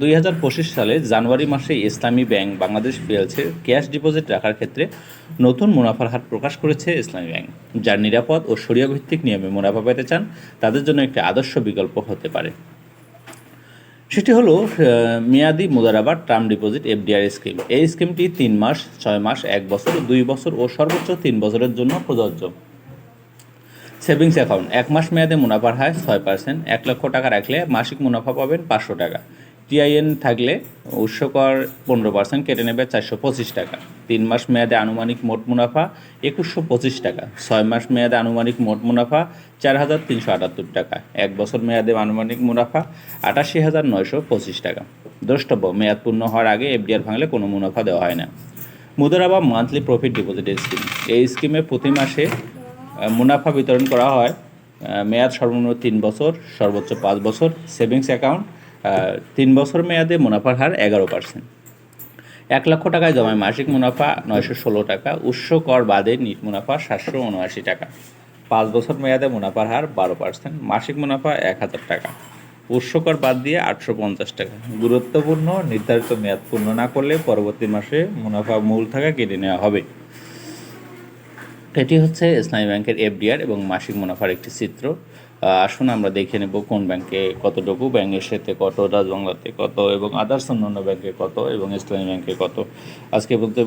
দুই হাজার পঁচিশ সালে জানুয়ারি মাসে ইসলামী ব্যাংক বাংলাদেশ পিএলসির ক্যাশ ডিপোজিট রাখার ক্ষেত্রে নতুন মুনাফার হার প্রকাশ করেছে ইসলামী ব্যাংক। যার নিরাপদ ও সরিয়া ভিত্তিক নিয়মে মুনাফা পেতে চান, তাদের জন্য একটি আদর্শ বিকল্প হতে পারে। সেটি হলো মেয়াদি মুদারাবা টার্ম ডিপোজিট এফডিআর স্কিম। এই স্কিমটি তিন মাস, ছয় মাস, এক বছর, দুই বছর ও সর্বোচ্চ তিন বছরের জন্য প্রযোজ্য। Savings account. এক মাস মেয়াদে মুনাফার হার ছয় পার্সেন্ট। এক লক্ষ টাকা রাখলে মাসিক মুনাফা পাবেন পাঁচশো টাকা। টিআইএন থাকলে উৎসকর পনেরো পার্সেন্ট কেটে নেবে চারশো পঁচিশ টাকা। তিন মাস মেয়াদে আনুমানিক মোট মুনাফা একুশশো পঁচিশ টাকা। ছয় মাস মেয়াদে আনুমানিক মোট মুনাফা চার হাজার তিনশো আটাত্তর টাকা। এক বছর মেয়াদে আনুমানিক মুনাফা আটাশি হাজার নয়শো পঁচিশ টাকা। দ্রষ্টব্য, মেয়াদ পূর্ণ হওয়ার আগে এফডিআর ভাঙলে কোনো মুনাফা দেওয়া হয় না। মুদারাবা মান্থলি প্রফিট ডিপোজিট স্কিম। এই স্কিমে প্রতি মাসে মুনাফা বিতরণ করা হয় মেয়াদ সর্বনিম্ন তিন বছর, সর্বোচ্চ পাঁচ বছর, সেভিংস অ্যাকাউন্ট তিন বছর মেয়াদে মুনাফার হার এগারো পার্সেন্ট এক লক্ষ টাকায় জমায় মাসিক মুনাফা নয়শো ষোলো টাকা, উৎস কর বাদে নিট মুনাফা সাতশো উনআশি টাকা। পাঁচ বছর মেয়াদে মুনাফার হার বারো পার্সেন্ট মাসিক মুনাফা এক হাজার টাকা। উৎস কর বাদ দিয়ে আটশো পঞ্চাশ টাকা। গুরুত্বপূর্ণ, নির্ধারিত মেয়াদ পূর্ণ না করলে পরবর্তী মাসে মুনাফা মূল থাকা কেটে নেওয়া হবে। এটি হচ্ছে ইসলামী ব্যাংকের এফডিআর এবং মাসিক মুনাফার একটি চিত্র। আসুন আমরা দেখে নেব কোন ব্যাংকে কতটুকু, ব্যাংকের সাথে কত, রাজবাংলাতে কত এবং আদার্স অন্যান্য ব্যাংকে কত এবং ইসলামী ব্যাংকে কত। আজকে বলতে